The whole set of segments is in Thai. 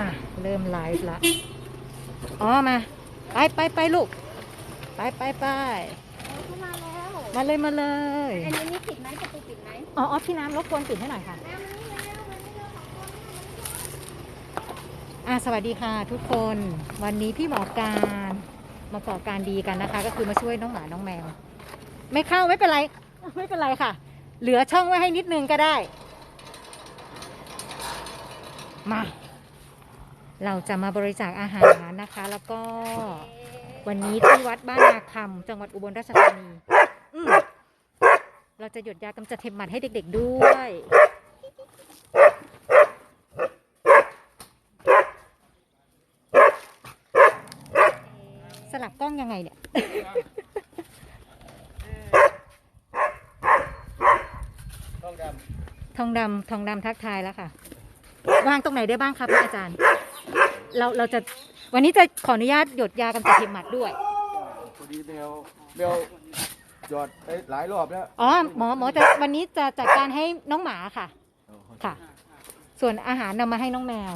มาเริ่มไลฟ์ละอ๋อมา ไปไปไปลูก ไปไปไปเข้ามาแล้วมาเลยมาเลยอันนี้นี่ปิดไหมประตูปิดไหมอ๋อออฟพี่น้ำรบกวนปิดให้หน่อยค่ะแล้วมันนี่แล้วมันนี่แล้วอ่าสวัสดีค่ะทุกคนวันนี้พี่หมอการมาก่อการดีกันนะคะ ก็คือมาช่วยน้องหมาน้องแมว ไม่เข้าไม่เป็นไร ไม่เป็นไรค่ะ เหลือช่องไว้ให้นิดนึงก็ได้ มา เราจะมาบริจาคอาหารนะคะ แล้วก็วันนี้ที่วัดบ้านนาคำจังหวัดอุบลราชธานีอืมเราจะหยดยากำจัดเห็บหมัดให้เด็ก ๆด้วย สลับกล้องยังไงเนี่ยต้องดทองดำทองดำทักทายแล้วค่ะ วางตรงไหนได้บ้างครับพระอาจารย์ เราเราจะวันนี้จะขออนุญาตหยดยากำจัดเห็บหมัดด้วยำพอดีเบลเบลหยอดไปหลายรอบแล้วอ๋อหมอหมอจะวันนี้จะจัดการให้น้องหมาค่ะ ค่ะ ส่วนอาหารนำมาให้น้องแมว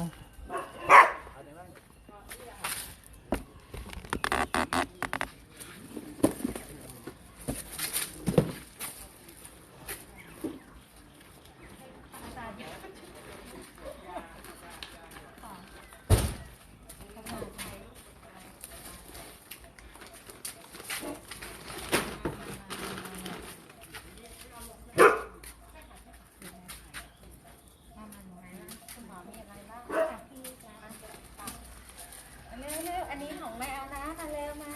นี้ของแมวนะ มาเร็วมา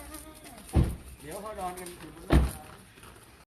เดี๋ยวพอานอนกันอยู่บนหลั